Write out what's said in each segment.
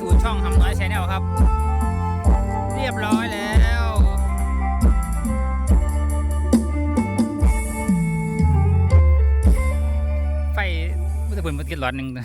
สู่ช่องทำน้อยชแนลครับ เรียบร้อยแล้วไฟมันจะเปิดมันกินร้อนหนึ่งนะ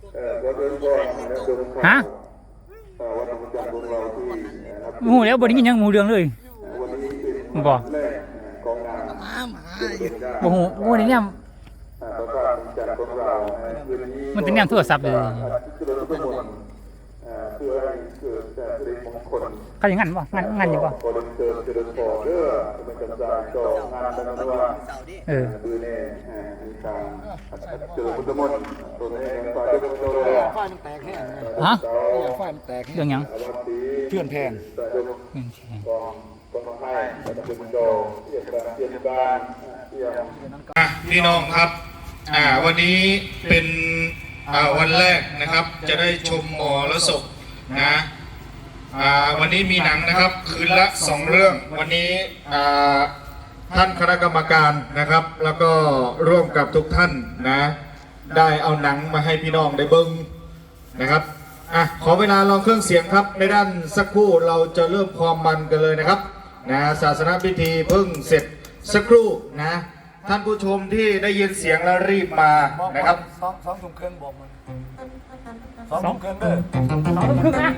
ที่นะครับหมูแล้วบนนี้ยังหมูเรืองเลยวันนี้เป็นบ่แรกกองงานเป็นได้บ่หูหมูนี่เนี่ยอ่าประกาศจากพวกเราในคืนนี้มันเป็นแนวโทรศัพท์เลยอาทิตย์ละทุกคนอ่าเพื่อให้เกิดแต่สิริมงคล เขาอย่างนั้นบ่งานงานอยู่บ่ขอเดินเชิญเจริญพรเด้อเป็นกำลังใจต่องานดังนั้นว่าเออคือเนี่ยอ่ามีการเจริญพุทธมนต์ตัวนี้เองฝ่ายเจ้าพระเจ้าเลยไฟมันแตกแห้งเลยฮะไฟมันแตกแห้งเรื่องหยังเพื่อนแพงแต่เจ้าเรื่องแชร์กองกองให้แต่เป็นโจเทียบการเทียบการเทียบอะพี่น้องครับ อ่า วันนี้เป็น อ่า วันแรกนะครับ จะได้ชมมอและศพนะ อ่าวันนี้มีหนังนะครับคืนละสองเรื่อง วันนี้อ่าท่านคณะกรรมการนะครับ แล้วก็ร่วมกับทุกท่านนะ ได้เอาหนังมาให้พี่น้องได้เบิ้งนะครับอะขอเวลาลองเครื่องเสียงครับ ในด้านสักครู่เราจะเริ่มความมันกันเลยนะครับนะศาสนพิธีเพิ่งเสร็จสักครู่นะ ท่านผู้ชมที่ได้ยินเสียงแล้วรีบมานะครับสองสองถุงเครื่องบอกมันสองถุงเครื่องเด้อสองครึ่งนะ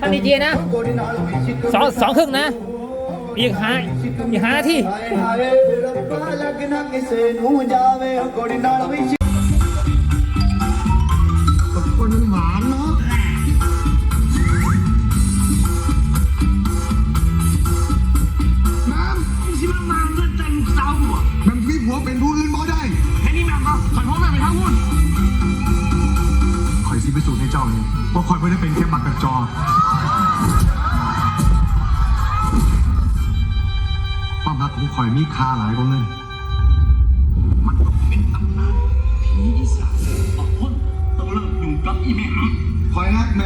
ท่านดีเจนะสองสองครึ่งนะ อีกหาอีกหานาทีมันมีผั วเป็นผู้อื่นบ่ได้แค่นี้แม่ก็ขอโทษแม่ไปทั้งหุ้นคอยสิพิสูจน์ให้เจ้าเนี่ยว่าคอยไม่ได้เป็นแค่บักกระจอ ความรักของคอยมีค่าหลายกว่าเงินมันต้องเป็นตำนานผีอีสานบางคนต้องเลิกอยู่กับอีแม่คอยรักแม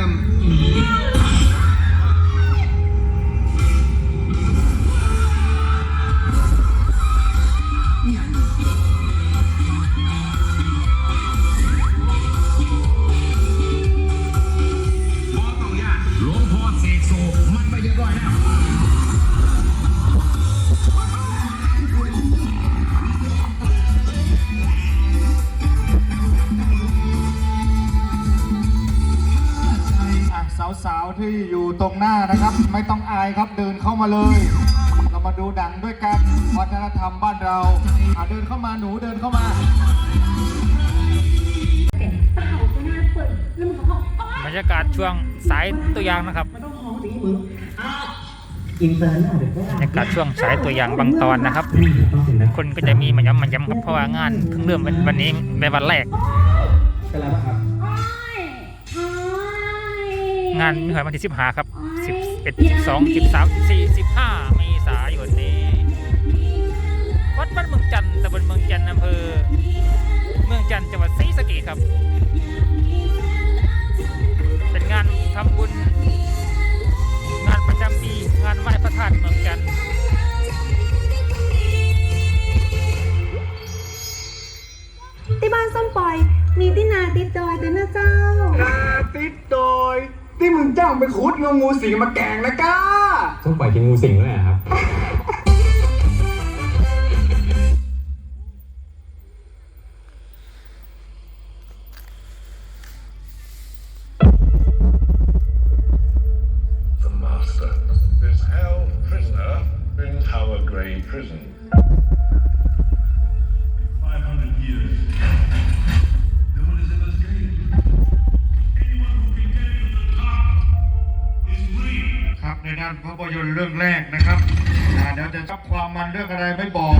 ที่อยู่ตรงหน้านะครับ ไม่ต้องอายครับเดินเข้ามาเลย เรามาดูหนังด้วยกันวัฒนธรรมบ้านเราอะเดินเข้ามาหนูเดินเข้ามา บรรยากาศช่วงสายตัวอย่างนะครับบรรยากาศช่วงสายตัวอย่างบางตอนนะครับ คนก็จะมีมาย้ำมาย้ำครับเพราะว่างานเพิ่งเริ่มวันวันนี้เป็นวันแรกงา นมีหอยวันที่สิบห้าครับสิบเอ็ดสิบสองสิบสามสิบสี่สิบห้าเมษายนนี้จันทร์ตำบลเมืองจันทร์อำเภอ เมืองจันทร์จังหวัดศรีสะเกษครับ เป็นงานทำบุญ ที่มึงจ้างไปขุดงูงูสิงมาแกงนะก้า ต้องปล่อยกินงูสิงด้วยเหรอครับ The master is held prisoner in Tower Grey Prison. านภาพยนตร์เรื่องแรกนะครับเดี๋ยวจะชับความมันเรื่องอะไรไม่บอก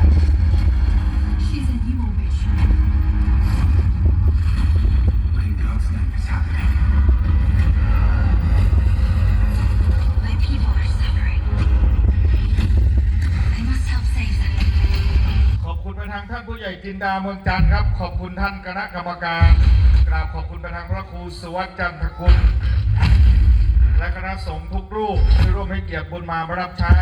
ขอบคุณไปทางท่านผู้ใหญ่จินดาเมืองจันทร์ครับ ขอบคุณท่านคณะกรรมการ กราบขอบคุณไปทางพระครูสุวัจน์จันทคุณ และคณะสงฆ์ทุกรูปที่ร่วมให้เกียรติบุญมาปรรับใช้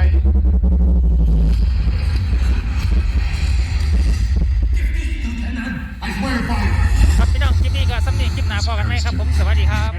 ครับพี่น้องคลิปนี้ก็สำเนียงคลิปหนาพอกันไหมครับผมสวัสดีครับ